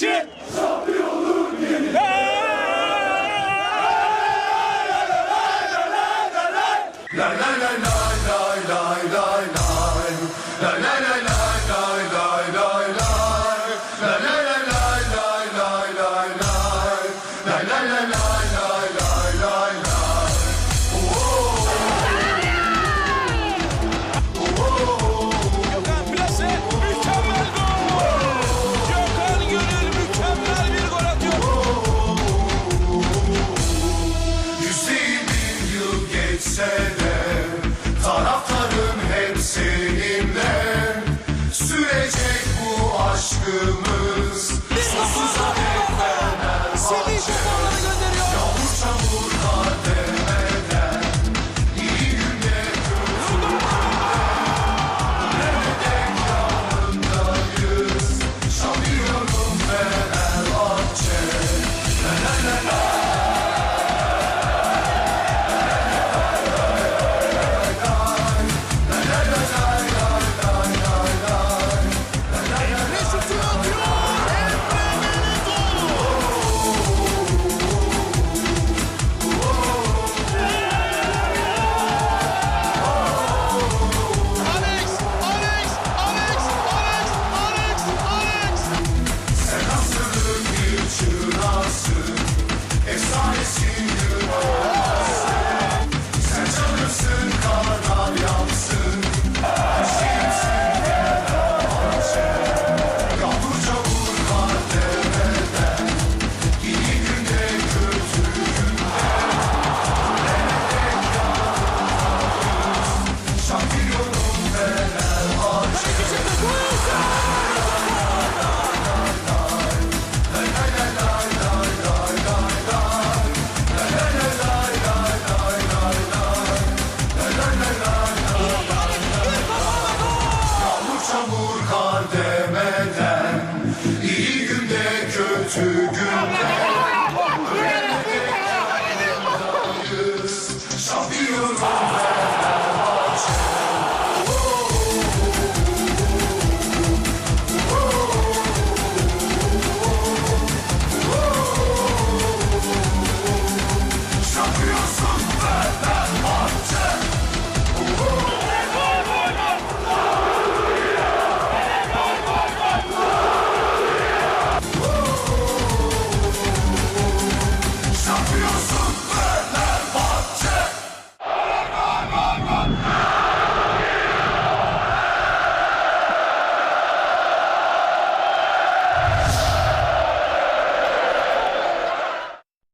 için şampiyonluk gelir. la la la benimle. Sürecek bu aşkımız. Sonsuza together.